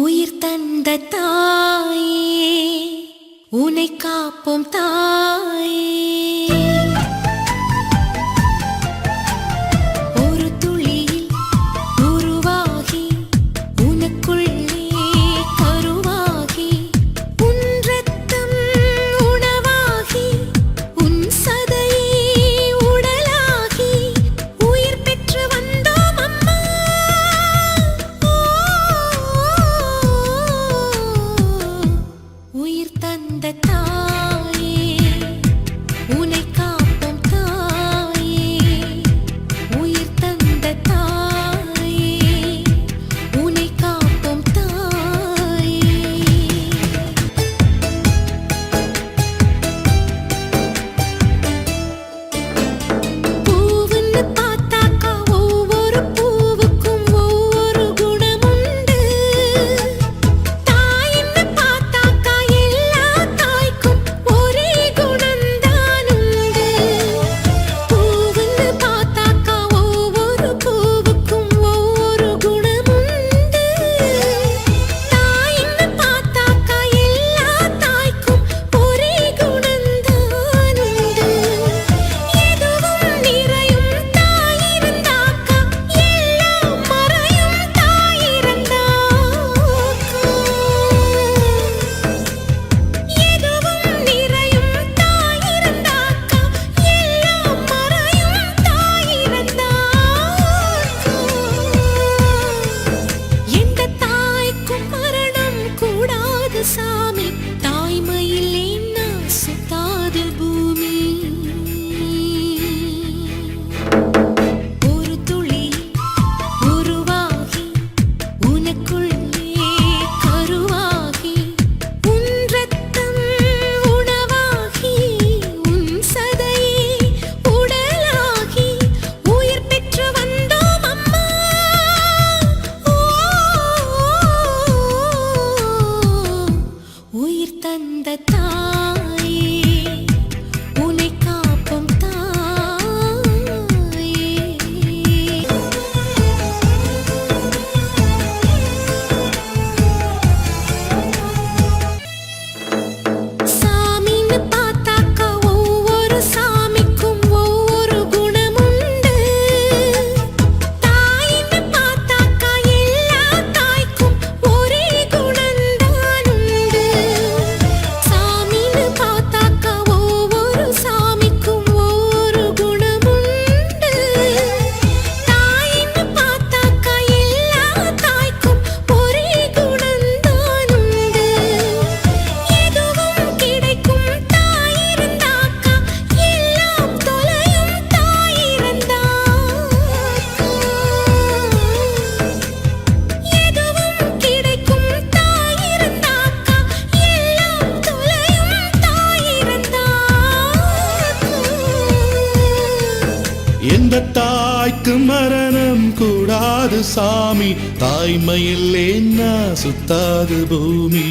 உயிர் தந்த தாயே உனை காப்போம் தாயே. de todo. எந்த தாய்க்கு மரணம் கூடாது சாமி? தாய்மையில் என்ன சுத்தாது பூமி?